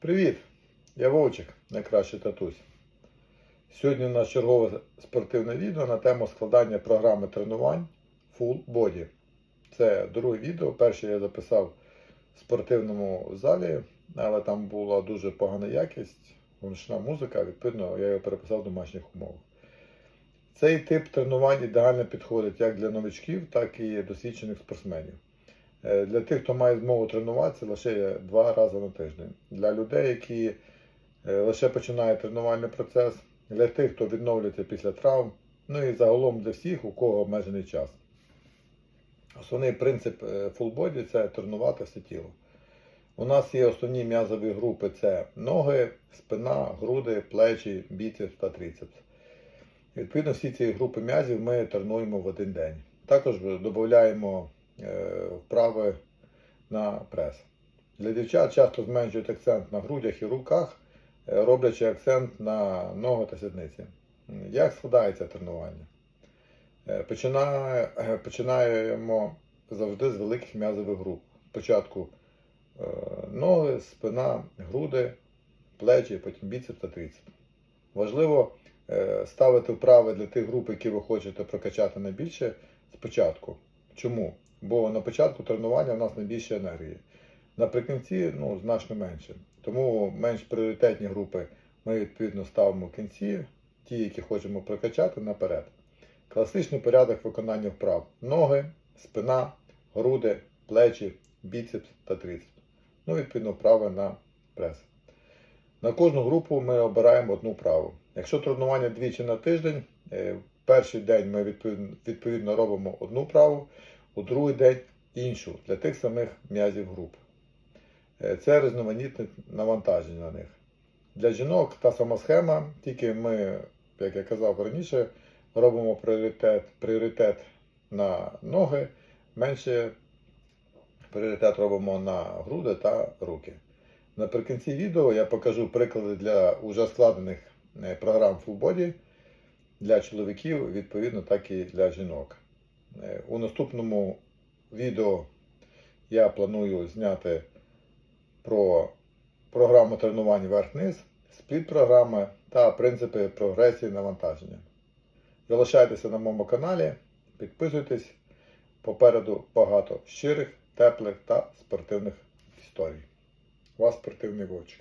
Привіт! Я Вовчик, найкращий татусь. Сьогодні у нас чергове спортивне відео на тему складання програми тренувань Full Body. Це друге відео. Перше я записав в спортивному залі, але там була дуже погана якість, гучна музика, відповідно, я його переписав в домашніх умовах. Цей тип тренувань ідеально підходить як для новичків, так і досвідчених спортсменів. Е, Для тих, хто має змогу тренуватися лише два рази на тиждень. Для людей, які е, лише починають тренувальний процес, для тих, хто відновлюється після травм, ну і загалом для всіх, у кого обмежений час. Основний принцип е, body – це тренувати все тіло. У нас є основні м'язові групи: це ноги, спина, груди, плечі, біцепс та трицепс. Відповідно, всі ці групи м'язів ми тренуємо в один день. Також додаємо вправи на прес. Для дівчат часто зменшують акцент на грудях і руках, е, роблячи акцент на ноги та сідниці. Як складається тренування? Е, Починає, е, починаємо завжди з великих м'язових груп. Спочатку е, ноги, спина, груди, плечі, потім біцепс та трицепс. Важливо е, ставити вправи для тих груп, які ви хочете прокачати найбільше спочатку. Чому? Бо на початку тренування в нас найбільше енергії. Наприкінці ну, значно менше. Тому менш пріоритетні групи ми відповідно ставимо в кінці, ті, які хочемо прокачати наперед. Класичний порядок виконання вправ: ноги, спина, груди, плечі, біцепс та трицепс. Ну, відповідно, вправи на прес. На кожну групу ми обираємо одну вправу. Якщо тренування двічі на тиждень, е, перший день ми відповідно робимо одну вправу, у другий день іншу для тих самих м'язів груп. Е, Це різноманітне навантаження на них. Для жінок та сама схема, тільки ми, як я казав раніше, робимо пріоритет, пріоритет на ноги, менше пріоритет робимо на груди та руки. Наприкінці відео я покажу приклади для уже складених е, програм Full Body для чоловіків, відповідно, так і для жінок. Е, У наступному відео я планую зняти про програму тренувань верх-низ, спліт-програми та принципи прогресії навантаження. Залишайтеся на моєму каналі, підписуйтесь. Попереду багато щирих, теплих та спортивних історій. Вас спортивний вовчик.